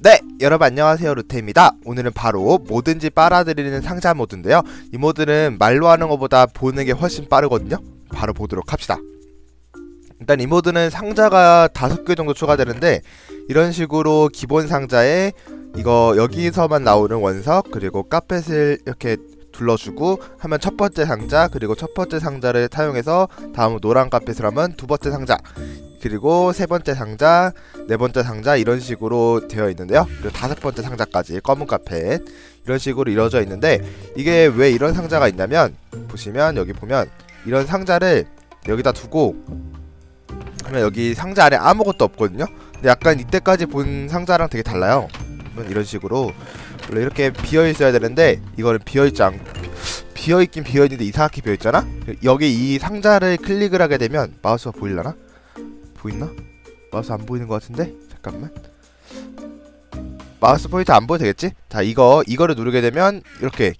네 여러분 안녕하세요 루테입니다. 오늘은 바로 뭐든지 빨아들이는 상자 모드인데요. 이 모드는 말로 하는 것보다 보는 게 훨씬 빠르거든요. 바로 보도록 합시다. 일단 이 모드는 상자가 다섯 개 정도 추가되는데 이런 식으로 기본 상자에 이거 여기서만 나오는 원석 그리고 카펫을 이렇게 둘러주고 하면 첫 번째 상자 그리고 첫 번째 상자를 사용해서 다음 노란 카펫을 하면 두 번째 상자 그리고 세 번째 상자 네 번째 상자 이런 식으로 되어 있는데요 그리고 다섯 번째 상자까지 검은 카펫 이런 식으로 이루어져 있는데 이게 왜 이런 상자가 있냐면 보시면 여기 보면 이런 상자를 여기다 두고 그러면 여기 상자 안에 아무것도 없거든요 근데 약간 이때까지 본 상자랑 되게 달라요 이런 식으로 원래 이렇게 비어 있어야 되는데 이거는 비어 있지 않 비어 있긴 비어 있는데 이상하게 비어 있잖아. 여기 이 상자를 클릭을 하게 되면 마우스가 보일라나? 보이나? 마우스 안 보이는 것 같은데 잠깐만. 마우스 포인트 안 보여도 되겠지? 자 이거 이거를 누르게 되면 이렇게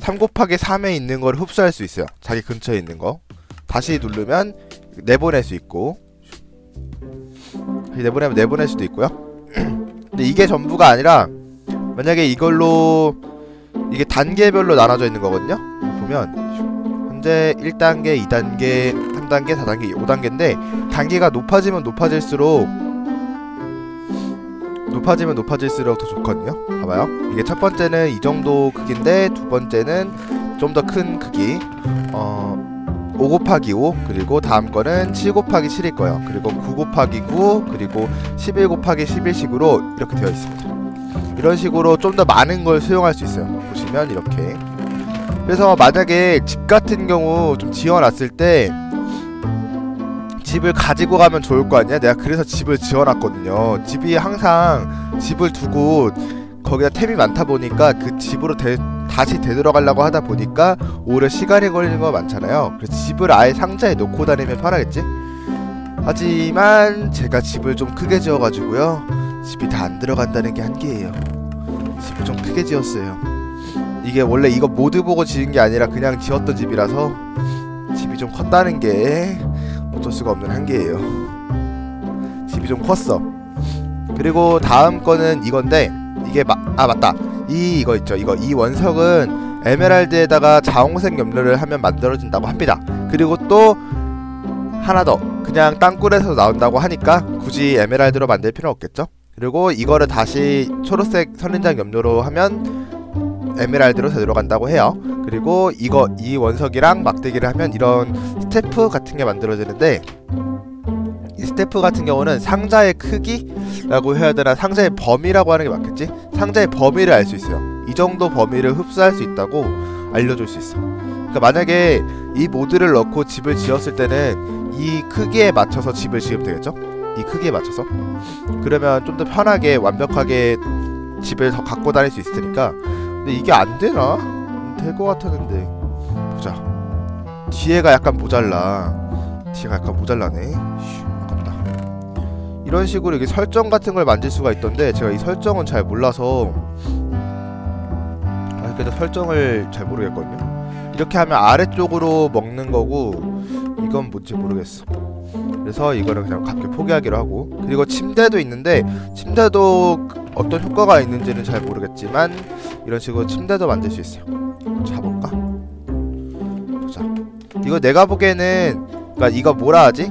3 곱하기 3에 있는 걸 흡수할 수 있어요. 자기 근처에 있는 거. 다시 누르면 내보낼 수 있고 내보내면 내보낼 수도 있고요. 근데 이게 전부가 아니라 만약에 이걸로 이게 단계별로 나눠져 있는 거거든요 보면 현재 1단계, 2단계, 3단계, 4단계, 5단계인데 단계가 높아지면 높아질수록 높아지면 높아질수록 더 좋거든요. 봐봐요. 이게 첫 번째는 이 정도 크기인데 두 번째는 좀 더 큰 크기. 어... 5 곱하기 5 그리고 다음 거는 7 곱하기 7일 거예요. 그리고 9 곱하기 9 그리고 11 곱하기 11식으로 이렇게 되어 있습니다. 이런 식으로 좀 더 많은 걸 수용할 수 있어요. 보시면 이렇게. 그래서 만약에 집 같은 경우 좀 지어놨을 때 집을 가지고 가면 좋을 거 아니야? 내가 그래서 집을 지어놨거든요 집이 항상 집을 두고 거기다 템이 많다 보니까 그 집으로 되, 다시 되돌아가려고 하다 보니까 오래 시간이 걸리는 거 많잖아요 그래서 집을 아예 상자에 놓고 다니면 편하겠지? 하지만 제가 집을 좀 크게 지어가지고요 집이 다 안 들어간다는 게 한계예요. 집을 좀 크게 지었어요. 이게 원래 이거 모드 보고 지은 게 아니라 그냥 지었던 집이라서 집이 좀 컸다는 게 어쩔 수가 없는 한계예요. 집이 좀 컸어. 그리고 다음 거는 이건데 이게 마, 아 맞다. 이 이거 있죠. 이거 이 원석은 에메랄드에다가 자홍색 염료를 하면 만들어진다고 합니다. 그리고 또 하나 더 그냥 땅굴에서 나온다고 하니까 굳이 에메랄드로 만들 필요 없겠죠? 그리고 이거를 다시 초록색 선인장 염료로 하면 에메랄드로 되돌아간다고 해요. 그리고 이거 이 원석이랑 막대기를 하면 이런 스태프 같은 게 만들어지는데 이 스태프 같은 경우는 상자의 크기라고 해야 되나 상자의 범위라고 하는 게 맞겠지? 상자의 범위를 알 수 있어요. 이 정도 범위를 흡수할 수 있다고 알려줄 수 있어. 그러니까 만약에 이 모드를 넣고 집을 지었을 때는 이 크기에 맞춰서 집을 지으면 되겠죠? 이 크기에 맞춰서 그러면 좀 더 편하게 완벽하게 집을 더 갖고 다닐 수 있을 테니까 근데 이게 안 되나? 될 것 같았는데. 보자. 뒤에가 약간 모자라. 뒤에가 약간 모자라네. 휴, 아깝다. 이런 식으로 이게 설정 같은 걸 만들 수가 있던데 제가 이 설정은 잘 몰라서 아 그래도 설정을 잘 모르겠거든요. 이렇게 하면 아래쪽으로 먹는 거고 이건 뭔지 모르겠어. 그래서 이거는 그냥 가볍게 포기하기로 하고. 그리고 침대도 있는데 침대도 어떤 효과가 있는지는 잘 모르겠지만 이런 식으로 침대도 만들 수 있어요 자볼까? 보자 이거 내가 보기에는 그니까 이거 뭐라 하지?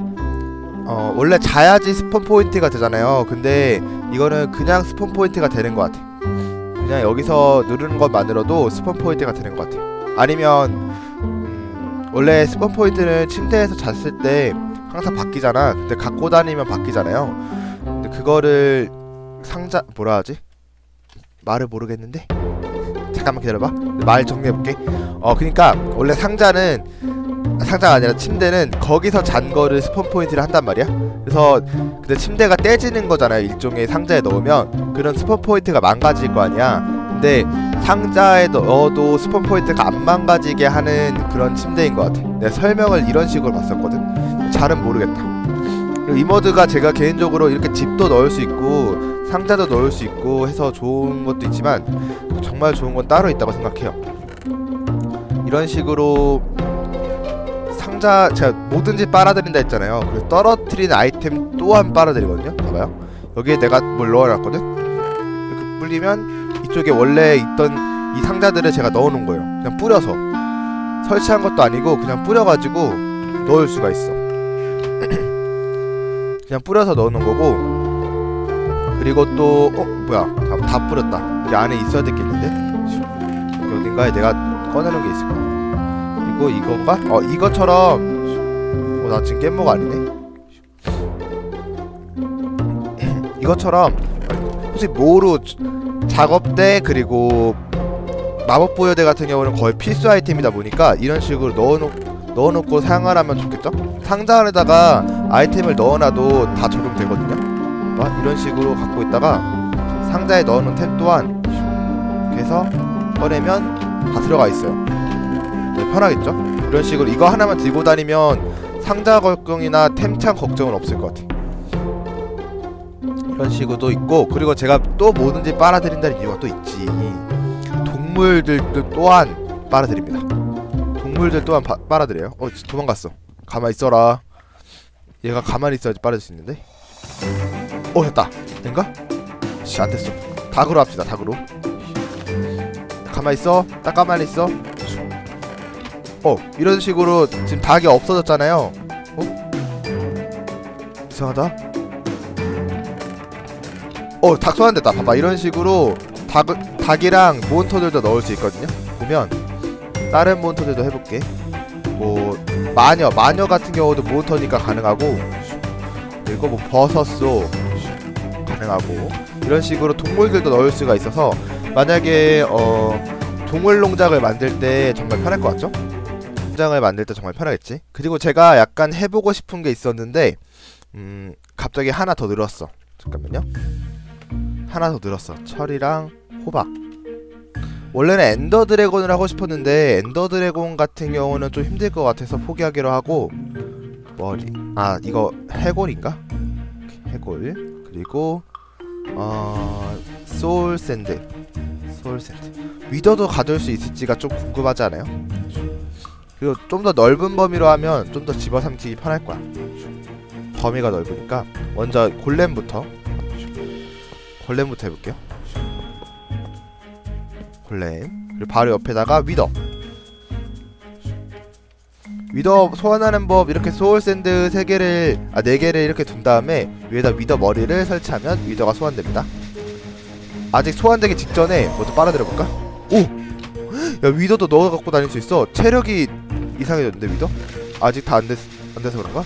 어 원래 자야지 스폰 포인트가 되잖아요 근데 이거는 그냥 스폰 포인트가 되는 것 같아 그냥 여기서 누르는 것만으로도 스폰 포인트가 되는 것 같아요 아니면 음, 원래 스폰 포인트는 침대에서 잤을 때 항상 바뀌잖아. 근데 갖고 다니면 바뀌잖아요. 근데 그거를 상자 뭐라 하지? 말을 모르겠는데. 잠깐만 기다려봐. 말 정리해볼게. 어, 그니까 원래 상자는 상자가 아니라 침대는 거기서 잔 거를 스폰 포인트를 한단 말이야. 그래서 근데 침대가 떼지는 거잖아요. 일종의 상자에 넣으면 그런 스폰 포인트가 망가질 거 아니야. 근데 상자에 넣어도 스폰 포인트가 안 망가지게 하는 그런 침대인 것 같아. 내가 설명을 이런 식으로 봤었거든. 잘은 모르겠다 이 모드가 제가 개인적으로 이렇게 집도 넣을 수 있고 상자도 넣을 수 있고 해서 좋은 것도 있지만 정말 좋은 건 따로 있다고 생각해요. 이런 식으로 상자 제가 뭐든지 빨아들인다 했잖아요. 그래서 떨어뜨리는 아이템 또한 빨아들이거든요. 봐봐요. 여기에 내가 뭘 넣어놨거든? 뿌리면 이쪽에 원래 있던 이 상자들을 제가 넣어놓은 거예요. 그냥 뿌려서. 설치한 것도 아니고 그냥 뿌려가지고 넣을 수가 있어. 그냥 뿌려서 넣어놓은 거고 그리고 또 어 뭐야 다, 다 뿌렸다. 여기 안에 있어야 있는데 여기 어딘가에 내가 꺼내놓은 게 있을 거야. 이거 이건가? 어 이것처럼 어나 지금 깻모가 아니네. 이것처럼 솔직히 모루 작업대 그리고 마법 보여대 같은 경우는 거의 필수 아이템이다 보니까 이런 식으로 넣어놓 넣어놓고 사용을 하면 좋겠죠? 상자 안에다가 아이템을 넣어놔도 다 적용되거든요. 막 이런 식으로 갖고 있다가 상자에 넣어놓은 템 또한 해서 꺼내면 다 들어가 있어요. 네, 편하겠죠? 이런 식으로 이거 하나만 들고 다니면 상자 걱정이나 템창 걱정은 없을 것 같아. 이런 식으로도 있고 그리고 제가 또 뭐든지 빨아들인다는 이유가 또 있지. 동물들도 또한 빨아들입니다. 동물들 또한 바, 빨아들여요. 어 지- 도망갔어. 가만 있어라. 얘가 가만히 있어야지 빨아들 수 있는데. 어 됐다. 된가? 씨 안됐어. 닭으로 합시다. 닭으로. 가만 있어. 딱 가만히 있어. 어 이런 식으로 지금 닭이 없어졌잖아요. 어? 이상하다. 어, 닭 소환됐다. 봐봐. 이런 식으로 닭, 닭이랑 몬스터들도 넣을 수 있거든요. 보면 다른 몬스터들도 해볼게. 뭐 마녀, 마녀 같은 경우도 몬스터니까 가능하고 그리고 뭐 버섯소 가능하고 이런 식으로 동물들도 넣을 수가 있어서 만약에 어 동물 농장을 만들 때 정말 편할 것 같죠? 농장을 만들 때 정말 편하겠지. 그리고 제가 약간 해보고 싶은 게 있었는데 음 갑자기 하나 더 늘었어. 잠깐만요. 하나 더 늘었어. 철이랑 호박. 원래는 엔더 드래곤을 하고 싶었는데 엔더 드래곤 같은 경우는 좀 힘들 것 같아서 포기하기로 하고 머리. 아 이거 해골인가? 해골. 그리고 어 소울 샌드. 소울 샌드. 위더도 가질 수 있을지가 좀 궁금하지 않아요? 그리고 좀 더 넓은 범위로 하면 좀 더 집어삼키기 편할 거야. 범위가 넓으니까 먼저 골렘부터 골렘부터 해볼게요. 골렘 그리고 바로 옆에다가 위더 위더 소환하는 법 이렇게 소울 샌드 3개를 아 4개를 이렇게 둔 다음에 위에다 위더 머리를 설치하면 위더가 소환됩니다. 아직 소환되기 직전에 먼저 빨아들여볼까? 오! 야 위더도 넣어 갖고 다닐 수 있어. 체력이 이상해졌는데 위더? 아직 다안 됐, 안 돼서 그런가?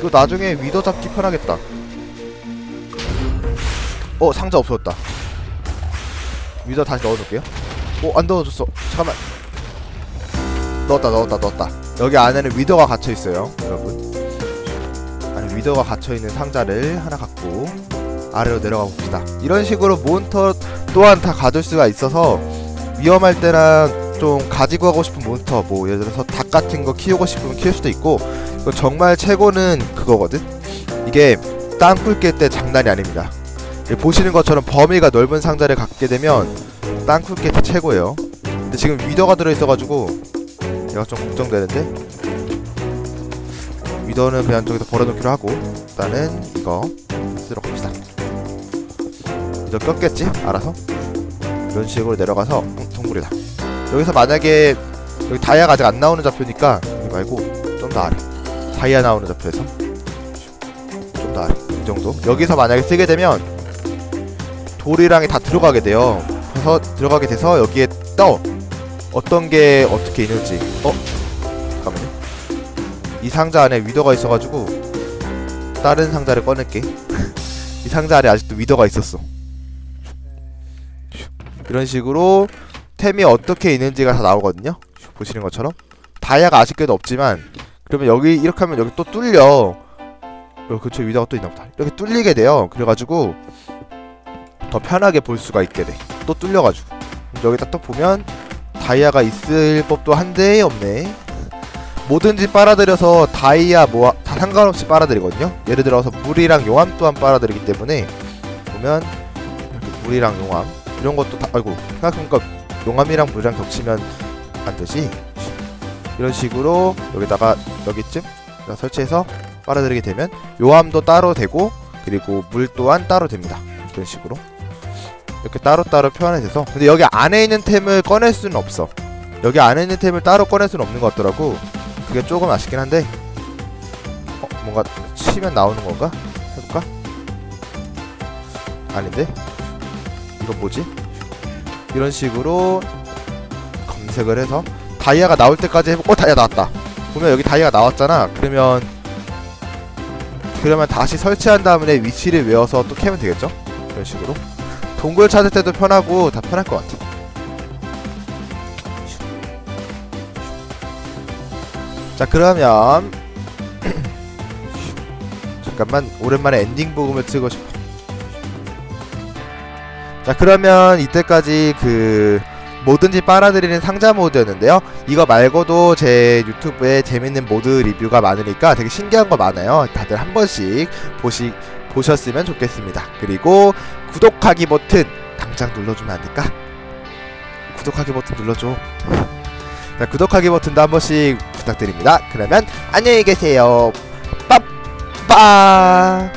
또 나중에 위더 잡기 편하겠다. 어 상자 없어졌다. 위더 다시 넣어놓을게요. 어안 넣어줬어. 잠깐만. 넣었다 넣었다 넣었다. 여기 안에는 위더가 갇혀 있어요, 여러분. 안에 위더가 갇혀 있는 상자를 하나 갖고 아래로 내려가 봅시다. 이런 식으로 몬스터 또한 다 가질 수가 있어서 위험할 때나 좀 가지고 가고 싶은 몬스터, 뭐 예를 들어서 닭 같은 거 키우고 싶으면 키울 수도 있고, 정말 최고는 그거거든. 이게 땅굴 깰 때 장난이 아닙니다. 이 보시는 것처럼 범위가 넓은 상자를 갖게 되면 땅굴 깰 때 최고예요. 근데 지금 위더가 들어있어가지고 얘가 좀 걱정되는데 위더는 그냥 저기서 버려놓기로 하고 일단은 이거 쓰러 갑시다. 위더 꼈겠지? 알아서 이런 식으로 내려가서 음, 동굴이다. 여기서 만약에 여기 다이아가 아직 안 나오는 좌표니까 여기 말고 좀 더 아래 다이아 나오는 좌표에서 좀 더 아래 이 정도 여기서 만약에 쓰게 되면 돌이랑이 다 들어가게 돼요. 그래서 들어가게 돼서 여기에 떠 어떤 게 어떻게 있는지 어 잠깐만요. 이 상자 안에 위더가 있어가지고 다른 상자를 꺼낼게. 이 상자 안에 아직도 위더가 있었어. 이런 식으로 템이 어떻게 있는지가 다 나오거든요. 보시는 것처럼 다이아가 아쉽게도 없지만 그러면 여기 이렇게 하면 여기 또 뚫려. 어, 그쵸 위더가 또 있나 보다. 이렇게 뚫리게 돼요. 그래가지고 더 편하게 볼 수가 있게 돼. 또 뚫려가지고 여기다 또 보면 다이아가 있을 법도 한데 없네. 뭐든지 빨아들여서 다이아 뭐 다 상관없이 빨아들이거든요. 예를 들어서 물이랑 용암 또한 빨아들이기 때문에 보면 물이랑 용암 이런 것도 다 아이고 생각해보니까 용암이랑 물이랑 겹치면 안 되지. 이런 식으로 여기다가 여기쯤 설치해서 빨아들이게 되면 용암도 따로 되고 그리고 물 또한 따로 됩니다. 이런 식으로 이렇게 따로따로 표현이 돼서 근데 여기 안에 있는 템을 꺼낼 수는 없어 여기 안에 있는 템을 따로 꺼낼 수는 없는 것 같더라고 그게 조금 아쉽긴 한데 어, 뭔가 치면 나오는 건가? 해볼까? 아닌데? 이거 뭐지? 이런 식으로 검색을 해서 다이아가 나올 때까지 해보 어 다이아 나왔다 보면 여기 다이아가 나왔잖아 그러면 그러면 다시 설치한 다음에 위치를 외워서 또 캐면 되겠죠? 이런 식으로 동굴 찾을 때도 편하고 다 편할 것 같아. 자 그러면 잠깐만 오랜만에 엔딩 부금을 틀고 싶어. 자 그러면 이때까지 그 뭐든지 빨아들이는 상자 모드였는데요. 이거 말고도 제 유튜브에 재밌는 모드 리뷰가 많으니까 되게 신기한 거 많아요. 다들 한 번씩 보시, 보셨으면 좋겠습니다. 그리고 구독하기 버튼 당장 눌러주면 안 될까? 구독하기 버튼 눌러줘. 자, 구독하기 버튼도 한 번씩 부탁드립니다. 그러면 안녕히 계세요. 빠빠